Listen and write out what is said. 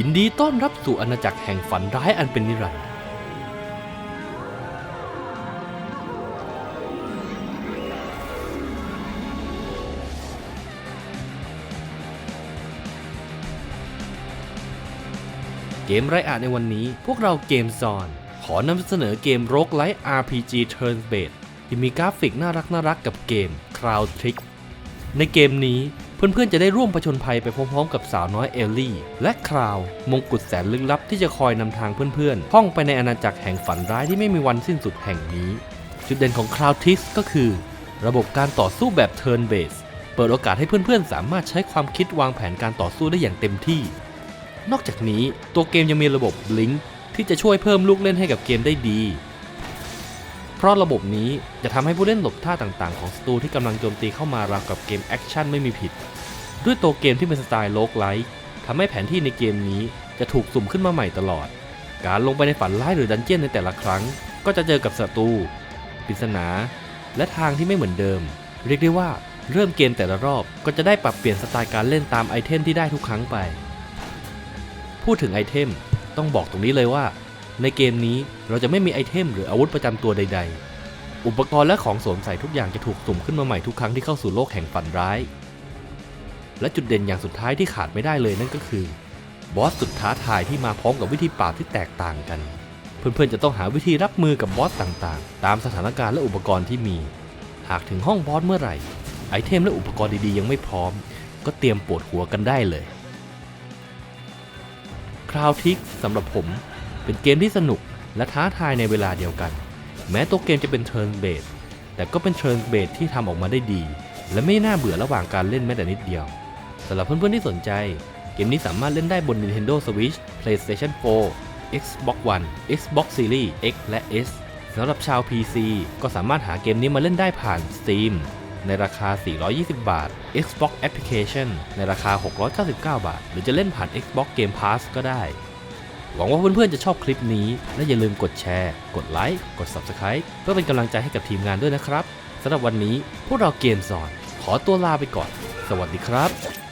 ยินดีต้อนรับสู่อาณาจักรแห่งฝันร้ายอันเป็นนิรันดร์เกมไรอาในวันนี้พวกเราเกมซอน ขอนำเสนอเกมโร g ไลท์ RPG Turn Based ที่มีกราฟิกน่ารักน่ารักกับเกม Cloud Trick ในเกมนี้ เพื่อนๆจะได้ร่วมผจญภัยไปพร้อมๆกับสาวน้อยเอลลี่ และคราวมงกุฎแสนลึกลับที่จะคอยนำทางเพื่อนๆท่องไปในอาณาจักรแห่งฝันร้ายที่ไม่มีวันสิ้นสุดแห่งนี้ จุดเด่นของ Cloud Tricks ก็คือ ระบบการต่อสู้แบบ Turn Based เปิดโอกาสให้เพื่อนๆ สามารถใช้ความคิดวางแผนการต่อสู้ได้อย่างเต็มที่ นอกจากนี้ตัวเกมยังมีระบบ Blink ที่จะช่วยเพิ่มลูกเล่นให้กับเกมได้ดี เพราะระบบนี้จะทำให้ผู้เล่นหลบท่าต่างๆ ของศัตรูที่กำลังโจมตีเข้ามาราวกับเกมแอคชั่นไม่มีผิด ด้วยตัวเกมที่เป็นสไตล์โลกไลท์ทำให้แผนที่ในเกมนี้จะถูกสุ่มขึ้นมาใหม่ตลอด การลงไปในฝันร้ายหรือดันเจี้ยนในแต่ละครั้ง ก็จะเจอกับศัตรูปริศนา และทางที่ไม่เหมือนเดิม เรียกได้ว่าเริ่มเกมแต่ละรอบก็จะได้ปรับเปลี่ยนสไตล์การเล่นตามไอเทมที่ได้ทุกครั้งไป พูดถึงไอเทมต้องบอกตรงนี้เลยว่า ในเกมนี้เราจะไม่มีไอเทมหรืออาวุธประจำตัวใด ๆ อุปกรณ์และของสวมใส่ทุกอย่างจะถูกสุ่มขึ้นมาใหม่ทุกครั้งที่เข้าสู่โลกแห่งฝันร้าย และจุดเด่นอย่างสุดท้ายที่ขาดไม่ได้เลยนั่นก็คือบอสสุดท้าทายที่มาพร้อมกับวิธีปราบที่แตกต่างกัน เพื่อนๆจะต้องหาวิธีรับมือกับบอสต่างๆ ตามสถานการณ์และอุปกรณ์ที่มี หากถึงห้องบอสเมื่อไหร่ ไอเทมและอุปกรณ์ดีๆยังไม่พร้อม ก็เตรียมปวดหัวกันได้เลย คราวทิกสำหรับผม เป็นเกมที่สนุกและท้าทายในเวลาเดียวกัน แม้ตัวเกมจะเป็น Turn Based แต่ก็เป็น Turn Based ที่ทำออกมาได้ดี และไม่น่าเบื่อระหว่างการเล่นแม้แต่นิดเดียวสำหรับเพื่อนๆที่สนใจ เกมนี้สามารถเล่นได้บน Nintendo Switch PlayStation 4 Xbox One Xbox Series X และ S สำหรับชาว PC ก็สามารถหาเกมนี้มาเล่นได้ผ่าน Steam ในราคา 420 บาท Xbox Application ในราคา 699 บาท หรือจะเล่นผ่าน Xbox Game Pass ก็ได้ หวังว่าเพื่อนๆจะชอบคลิปนี้ และอย่าลืมกดแชร์ กดไลค์ กด Subscribe เพื่อเป็นกำลังใจให้กับทีมงานด้วยนะครับสำหรับวันนี้พวกเราเกมสอน ขอตัวลาไปก่อน สวัสดีครับ